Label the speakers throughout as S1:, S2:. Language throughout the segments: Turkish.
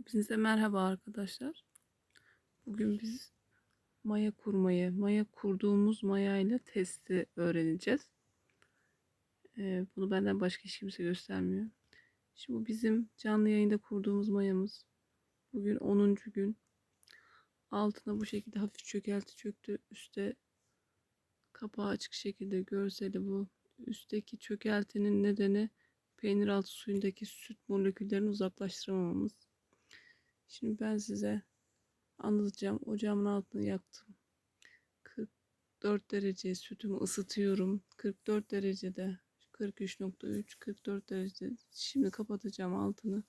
S1: Hepinize merhaba arkadaşlar. Bugün biz maya kurmayı, maya kurduğumuz maya ile testi öğreneceğiz. Ee, bunu benden başka hiç kimse göstermiyor. Şimdi bu bizim canlı yayında kurduğumuz mayamız. Bugün 10. gün. Altına bu şekilde hafif çökelti çöktü. Üste kapağı açık şekilde görseli bu. Üstteki çökeltinin nedeni peynir altı suyundaki süt moleküllerini uzaklaştıramamamız. Şimdi ben size anlatacağım. Ocağımın altını yaktım. 44 derece sütümü ısıtıyorum. 44 derecede 43.3 44 derece. Şimdi kapatacağım altını.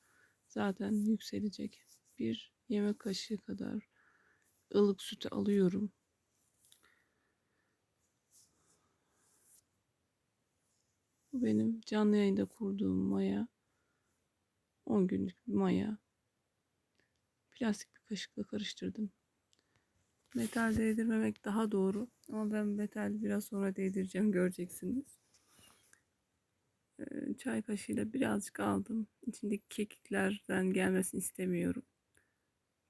S1: Zaten yükselecek. Bir yemek kaşığı kadar ılık sütü alıyorum. Bu benim canlı yayında kurduğum maya. 10 günlük bir maya. Plastik bir kaşıkla karıştırdım. Metal değdirmemek daha doğru. Ama ben metal biraz sonra değdireceğim göreceksiniz. Ee, Çay kaşığıyla birazcık aldım. İçindeki kekiklerden gelmesini istemiyorum.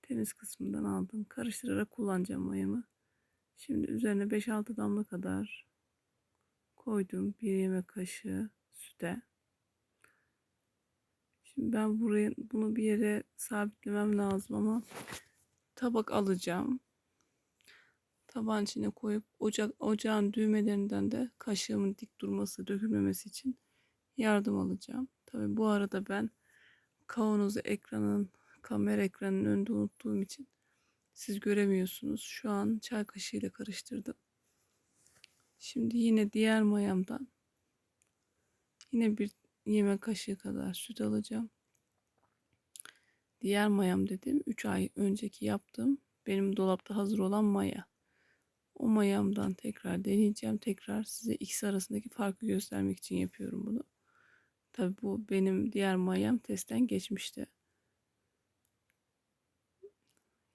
S1: Temiz kısmından aldım. Karıştırarak kullanacağım mayamı. Şimdi üzerine 5-6 damla kadar koydum. Bir yemek kaşığı süte. Şimdi ben buraya bunu bir yere sabitlemem lazım ama tabak alacağım. Tabağın içine koyup ocak ocağın düğmelerinden de kaşığımın dik durması, dökülmemesi için yardım alacağım. Tabii bu arada ben kavanozu ekranın, kamera ekranının önünde unuttuğum için siz göremiyorsunuz. Şu an çay kaşığıyla karıştırdım. Şimdi yine diğer mayamdan yine bir yemek kaşığı kadar süt alacağım. Diğer mayam dedim 3 ay önceki yaptığım benim dolapta hazır olan maya. O mayamdan tekrar deneyeceğim. Tekrar size ikisi arasındaki farkı göstermek için yapıyorum bunu. Tabi bu benim diğer mayam testten geçmişti.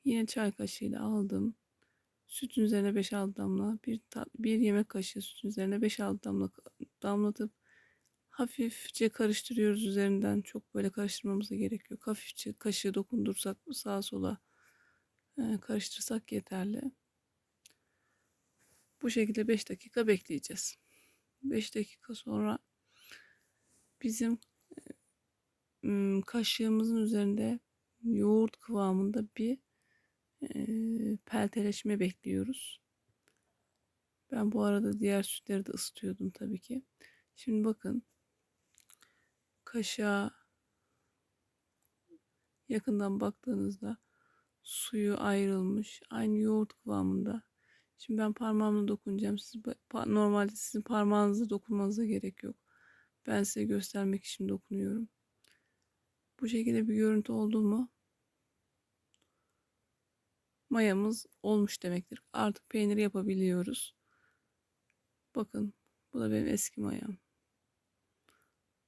S1: Yine çay kaşığıyla aldım. Sütün üzerine 5-6 damla, bir, bir yemek kaşığı sütün üzerine 5-6 damla damlatıp hafifçe karıştırıyoruz üzerinden. Çok böyle karıştırmamıza gerek yok. Hafifçe kaşığı dokundursak sağa sola e, karıştırsak yeterli. Bu şekilde 5 dakika bekleyeceğiz. 5 dakika sonra bizim e, kaşığımızın üzerinde yoğurt kıvamında bir e, pelteleşme bekliyoruz. Ben bu arada diğer sütleri de ısıtıyordum tabii ki. Şimdi bakın kaşığa yakından baktığınızda suyu ayrılmış. Aynı yoğurt kıvamında. Şimdi ben parmağımla dokunacağım. Siz, normalde sizin parmağınızla dokunmanıza gerek yok. Ben size göstermek için dokunuyorum. Bu şekilde bir görüntü oldu mu? Mayamız olmuş demektir. Artık peynir yapabiliyoruz. Bakın bu da benim eski mayam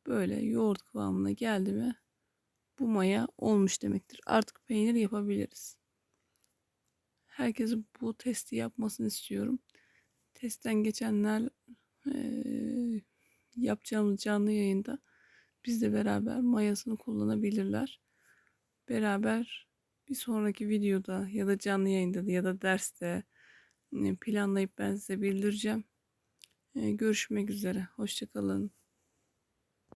S1: böyle yoğurt kıvamına geldi mi bu maya olmuş demektir. Artık peynir yapabiliriz. Herkesin bu testi yapmasını istiyorum. Testten geçenler e, yapacağımız canlı yayında bizle beraber mayasını kullanabilirler. Beraber bir sonraki videoda ya da canlı yayında ya da derste planlayıp ben size bildireceğim. Görüşmek üzere. Hoşçakalın.